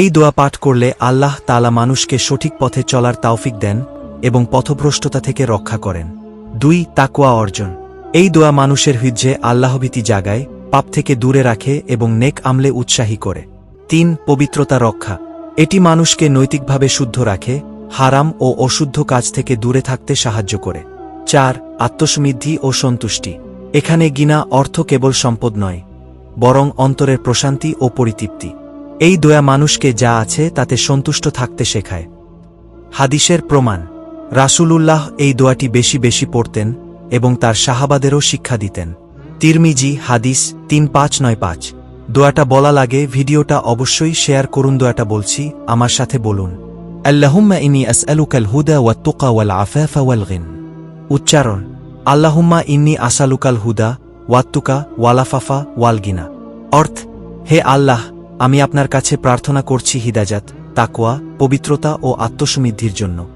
এই দোয়া পাঠ করলে আল্লাহ তালা মানুষকে সঠিক পথে চলার তাওফিক দেন এবং পথভ্রষ্টতা থেকে রক্ষা করেন। দুই তাকুয়া অর্জন। এই দোয়া মানুষের হৃজ্যে আল্লাহভীতি জাগায়, পাপ থেকে দূরে রাখে এবং নেক আমলে উৎসাহী করে। তিন, পবিত্রতা রক্ষা। এটি মানুষকে নৈতিকভাবে শুদ্ধ রাখে, হারাম ও অশুদ্ধ কাজ থেকে দূরে থাকতে সাহায্য করে। চার, আত্মসমৃদ্ধি ও সন্তুষ্টি। এখানে গিনা অর্থ কেবল সম্পদ নয়, বরং অন্তরের প্রশান্তি ও পরিতৃপ্তি। এই দয়া মানুষকে যা আছে তাতে সন্তুষ্ট থাকতে শেখায়। হাদিসের প্রমাণ, রাসূলুল্লাহ এই দোয়াটি বেশি বেশি পড়তেন এবং তার সাহাবাদেরও শিক্ষা দিতেন। তিরমিজি, হাদিস তিন পাঁচ নয় পাঁচ। দোয়াটা বলা লাগে, ভিডিওটা অবশ্যই শেয়ার করুন দোয়াটা বলছি, আমার সাথে বলুন। আল্লাহুম্মা ইনি আসআলুকাল হুদা ওয়াত তুকা ওয়াল আফাফা ওয়াল গিন। উচ্চারণ, আল্লাহুম্মা ইন্নি আসালুকাল হুদা ওয়াত্তুকা ওয়ালাফাফা ওয়ালগিনা অর্থ, হে আল্লাহ আমি আপনার কাছে প্রার্থনা করছি হিদাজাত তাকোয়া পবিত্রতা ও আত্মসমৃদ্ধির জন্য।